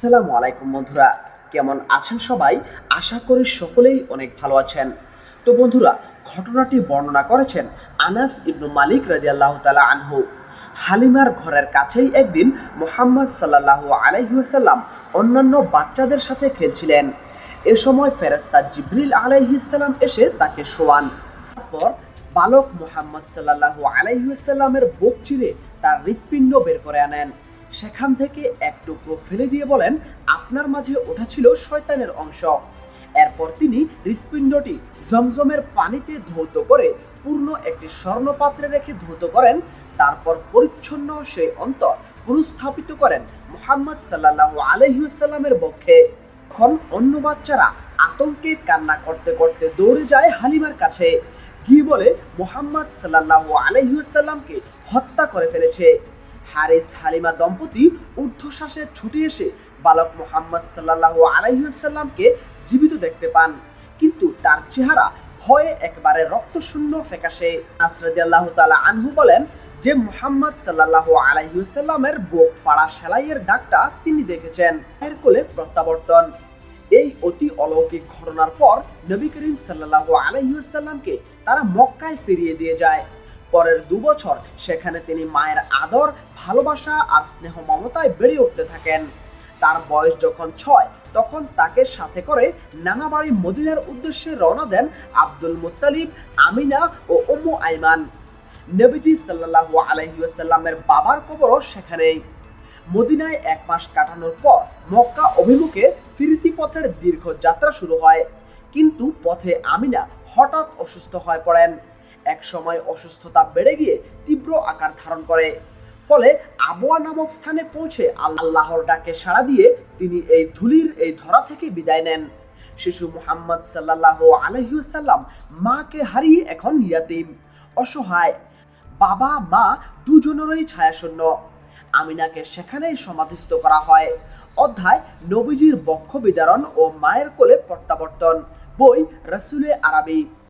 আসসালামু আলাইকুম বন্ধুরা, কেমন আছেন সবাই? আশা করি সকলেই অনেক ভালো আছেন। তো বন্ধুরা, ঘটনাটি বর্ণনা করেছেন আনাস ইবনু মালিক রাজিয়াল্লাহ তালা আনহু। হালিমার ঘরের কাছেই একদিন মোহাম্মদ সাল্লাহ আলাইসাল্লাম অন্যান্য বাচ্চাদের সাথে খেলছিলেন। এ সময় ফেরেস্তা জিবরিল আলাইহিসাল্লাম এসে তাকে শোয়ান। তারপর বালক মোহাম্মদ সাল্লাহ আলাইসাল্লামের বুক চিরে তার হৃৎপিণ্ড বের করে আনেন। সেখান থেকে এক টুকরো ফেলে দিয়ে বলেন, আপনার মাঝে ওঠা ছিল শয়তানের অংশ। এরপর তিনি হৃৎপিণ্ডটি জমজমের পানিতে ধৌত করে পূর্ণ একটি স্বর্ণপাত্রে রেখে ধৌত করেন। তারপর পরিচ্ছন্ন সেই অন্তর পুনঃস্থাপিত করেন মোহাম্মদ সাল্লাহ আলহিউসাল্লামের পক্ষে। এখন অন্য বাচ্চারা আতঙ্কে কান্না করতে করতে দৌড়ে যায় হালিমার কাছে। গিয়ে বলে, মোহাম্মদ সাল্লাহ আলহিউসাল্লামকে হত্যা করে ফেলেছে। হারিস হালিমা দম্পতি ঊর্ধ্বশ্বাসে ছুটে এসে বালক মোহাম্মদ সাল্লাহ আলাইসাল্লামকে জীবিত দেখতে পান। কিন্তু তার চেহারা ভয়ে একবারে রক্তশূন্য ফ্যাকাশে। আল্লাহ তালা আনহু বলেন যে মোহাম্মদ সাল্লাহ আলাইসাল্লামের বুক ফাড়া সেলাইয়ের দাগটা তিনি দেখেছেন। এর কোলে প্রত্যাবর্তন। এই অতি অলৌকিক ঘটনার পর নবী করিম সাল্লাহ আলাইসাল্লামকে তারা মক্কায় ফিরিয়ে দিয়ে যায়। পরের দু বছর সেখানে তিনি মায়ের আদর, ভালোবাসা আর স্নেহ মমতায় বেড়ে উঠতে থাকেন। তার বয়স যখন ছয়, তখন তাকে সাথে করে নানা বাড়ি মদিনার উদ্দেশ্যে রওনা দেন আব্দুল মুত্তালিব, আমিনা ও উম্মু আইমান। নবীজি সাল্লাল্লাহু আলাইহি ওয়াসাল্লামের বাবার কবরও সেখানেই। মদিনায় এক মাস কাটানোর পর মক্কা অভিমুখে ফিরতি পথের দীর্ঘ যাত্রা শুরু হয়। কিন্তু পথে আমিনা হঠাৎ অসুস্থ হয়ে পড়েন। এক সময় অসুস্থতা বেড়ে গিয়ে তীব্র আকার ধারণ করে। ফলে আবোয়া নামক স্থানে পৌঁছে আল্লাহর ডাকে সাড়া দিয়ে তিনি এই ধুলির এই ধরা থেকে বিদায় নেন। শিশু মুহাম্মদ সাল্লাহ আলহিউসাল্লাম মাকে হারিয়ে এখন ইয়াতিম, অসহায়। বাবা, মা দুজনেরই ছায়াশূন্য। আমিনাকে সেখানেই সমাধিস্থ করা হয়। অধ্যায়, নবীজির বক্ষ বিদারণ ও মায়ের কোলে প্রত্যাবর্তন। বই, রসুলে আরবি।